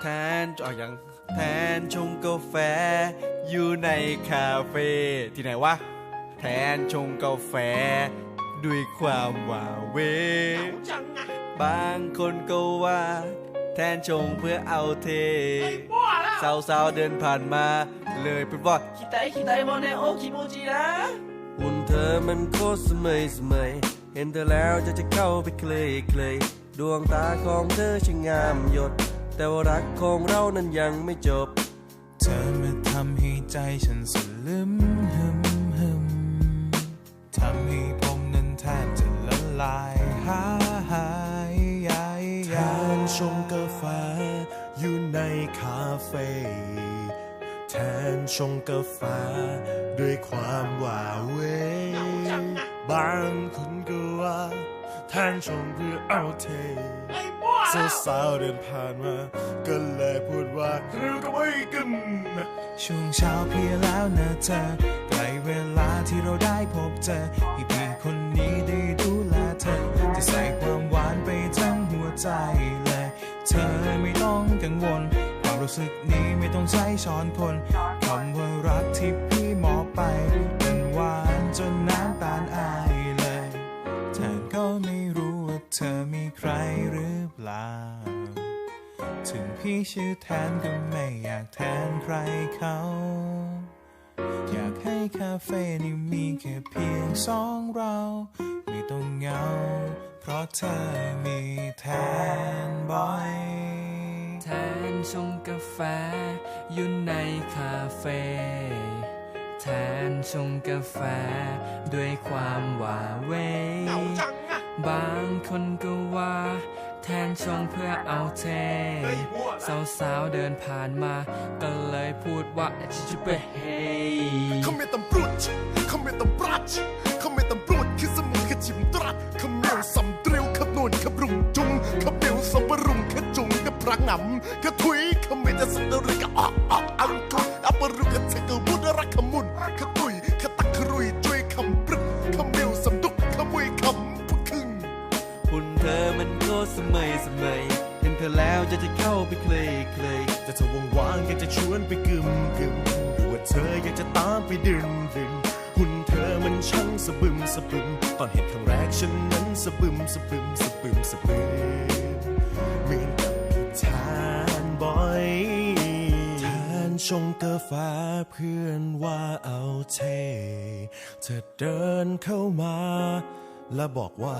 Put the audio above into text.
แทนเอาอย่างแทนชงกาแฟ อยู่ในคาเฟ่ที่ไหนวะ แทนชงกาแฟ ด้วยความว่าเหวจังอะบางคนก็ว่า แทนชงเพื่อเอาเทบ้าแล้วสาวๆเดินผ่านมา เลยพูดว่าคิไตคิไตโมเนโอคิโมจินะหุ่นเธอมันโคตรสมัยสมัย เห็นเธอแล้วจะจะเข้าไปเคลยเคลยดวงตาของเธอช่างงามหยด แต่ว่ารักของเรานั้นยังไม่จบ เธอมาทำให้ใจฉันสลึมหึมหึมทำให้ผมนั้นแทบจะละลายหายยายแทยานชงกาแฟอยู่ในคาเฟ่แทนชงกาแฟด้วยความหวาเวบางคนก็ว่าแทนชงเพื่อเอาเท สาวๆเดินผ่านมา ก็เลยพูดว่าคือก็ไม่กันช่วงเช้าเพียแล้วนะเธอใกล้เวลาที่เราได้พบเจอให้พี่คนนี้ได้ดูแลเธอ จะใส่ความหวานไปทั้งหัวใจเลย เธอไม่ต้องกังวล ความรู้สึกนี้ไม่ต้องใช้ช้อนคนคำว่ารักที่พี่มอบไป ล่า ถึงพี่ชื่อแทนก็ไม่อยากแทนใครเขา อยากให้คาเฟ่นี้มีแค่เพียงสองเรา ไม่ต้องเหงา เพราะเธอมีแทนบ่อย แทนชงกาแฟอยู่ในคาเฟ่แทนชงกาแฟ ด้วยความว่าเหวเหงาจังอะบางคนก็ว่า แทนชงเพื่อเอาเทสาวสาวเดินผ่านมา ก็เลยพูดว่าชิชิเปเฮขมิ้นตำปรุดขมิ้นตำปรัชเขมิ้นตำปรุดคือสมุนขจิมตรัสเขมิ้นสำตรียวขนวนขบรุงจุงขมิ้นสมบรุงขจุงขพระงำขถุยเขาไม่จะสันตริกออก จะจะเข้าไปเคลยเคลยแต่เธอว่างๆอยากจะชวนไปกึมกึมหรือว่าเธออยากจะตามไปดื่มดื่มหุ่นเธอมันช่างสะบึมสะบึม ตอนเห็นครั้งแรกฉันนั้นสะบึมสะบึมสะบึมสะบึมเหมือนกับพี่ทานบ่อยทานชงกาแฟเพื่อนว่าเอาเท เธอเดินเข้ามา และบอกว่า